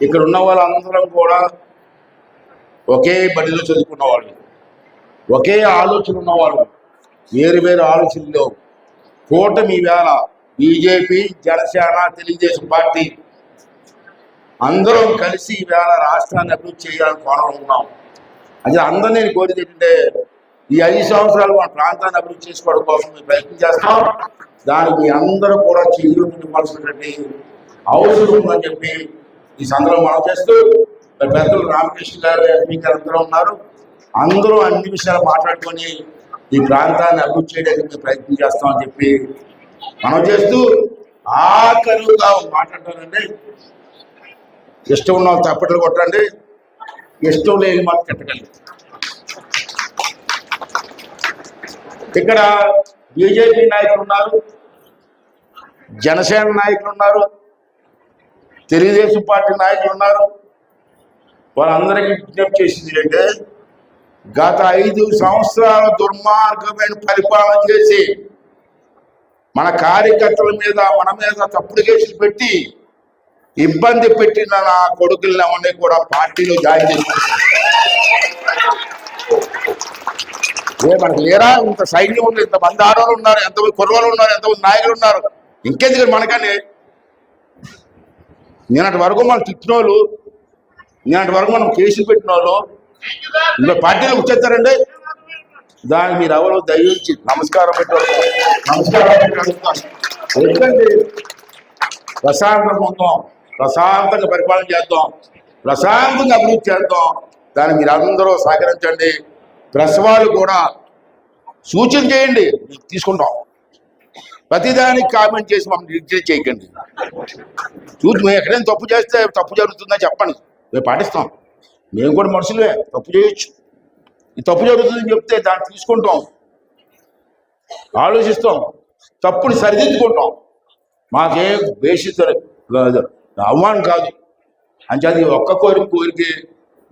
ఇక్కడ ఉన్న వాళ్ళందరం కూడా ఒకే బడిలో చదువుకున్న వాళ్ళు ఒకే ఆలోచన ఉన్నవాళ్ళు. వేరు వేరు ఆలోచనలు కూటమి వేళ బీజేపీ జనసేన తెలుగుదేశం పార్టీ అందరం కలిసి ఈవేళ రాష్ట్రాన్ని అభివృద్ధి చేయాలని కోణంలో ఉన్నాం అది అందరూ నేను కోరిక ఏంటంటే ఈ ఐదు సంవత్సరాలు మన ప్రాంతాన్ని అభివృద్ధి చేసుకోవడం కోసం మేము ప్రయత్నం చేస్తాం. దానికి మీ అందరూ కూడా చెయ్యి ఇవ్వాల్సినటువంటి అవసరం ఉందని చెప్పి ఈ సందర్భం మనం చేస్తూ పెద్దలు రామకృష్ణ గారు స్పీకర్ అందరూ ఉన్నారు. అందరూ అన్ని విషయాలు మాట్లాడుకొని ఈ ప్రాంతాన్ని అభివృద్ధి చేయడానికి మేము ప్రయత్నం చేస్తామని చెప్పి మనం చేస్తూ ఆఖరుగా మాట్లాడతానండి ఇష్టం ఉన్న వాళ్ళు తప్పట్లు కొట్టండి. ఇష్టం లేని మాత్రం కట్టగలి ఇక్కడ బీజేపీ నాయకులు ఉన్నారు జనసేన నాయకులు ఉన్నారు తెలుగుదేశం పార్టీ నాయకులు ఉన్నారు. వాళ్ళందరికీ విజ్ఞప్తి చేసింది అంటే గత ఐదు సంవత్సరాల దుర్మార్గమైన పరిపాలన చేసి మన కార్యకర్తల మీద మన మీద తప్పుడు కేసులు పెట్టి ఇబ్బంది పెట్టిన నా కొడుకులను అవన్నీ కూడా పార్టీలో జాయిన్ చేసుకుంటారు ఏ మనకు లేరా? ఇంత సైన్యం ఉంది ఇంత మంది ఆడవాళ్ళు ఉన్నారు ఎంతమంది కుర్రవాళ్ళు ఉన్నారు ఎంతమంది నాయకులు ఉన్నారు. ఇంకెందుకు మనకని నిన్నటి వరకు మనం తిట్టిన వాళ్ళు నిన్నటి వరకు మనం కేసులు పెట్టిన వాళ్ళు ఇంకా పార్టీలో వచ్చేస్తారండి దానికి మీరు ఎవరు దయించి నమస్కారం పెట్టారు నమస్కారం పెట్టారు ఎందుకంటే ప్రశాంతంగా ఉందాం ప్రశాంతంగా పరిపాలన చేద్దాం ప్రశాంతంగా అభివృద్ధి చేద్దాం. దాన్ని మీరు అందరూ సహకరించండి. ప్రెస్ వాళ్ళు కూడా సూచన చేయండి. తీసుకుంటాం. ప్రతిదానికి కామెంట్ చేసి మమ్మల్ని రిజెక్ట్ చేయకండి. చూసి మేము ఎక్కడైనా తప్పు చేస్తే తప్పు జరుగుతుందని చెప్పండి. మేము పాటిస్తాం. మేము కూడా మనుషులే తప్పు చేయొచ్చు. ఈ తప్పు జరుగుతుందని చెప్తే దాన్ని తీసుకుంటాం. ఆలోచిస్తాం. తప్పుని సరిదిద్దుకుంటాం. మాకేం బేసిస్ అవమానం కాదు. అంచేది ఒక్క కోరిక కోరిక.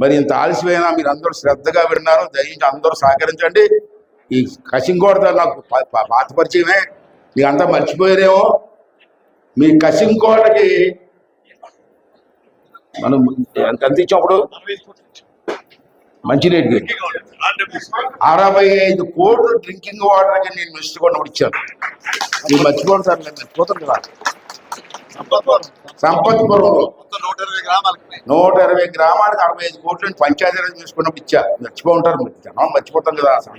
మరి ఇంత ఆలస్యమైనా మీరు అందరూ శ్రద్ధగా విన్నారు దయించి అందరూ సహకరించండి. ఈ కసింకోటతో నాకు పాత పరిచయమే. మీకు అంతా మర్చిపోయారేమో. మీ కసింకోటకి మనం ఎంత అప్పుడు? ఇచ్చినప్పుడు మంచినీటికి అరవై ఐదు కోట్లు డ్రింకింగ్ వాటర్కి నేను మిస్టర్ కొన్నప్పుడు ఇచ్చాను. మీరు మర్చిపోండి సార్ నేను మర్చిపోతాను కదా. సంపత్పురంలో మొత్తం నూట ఇరవై గ్రామాలకి నూట ఇరవై గ్రామాలకు అరవై ఐదు కోట్లు పంచాయతీ రాజ్ తీసుకున్నప్పుడు ఇచ్చా. మర్చిపో ఉంటారు మీరు జనం మర్చిపోతాం కదా అసలు.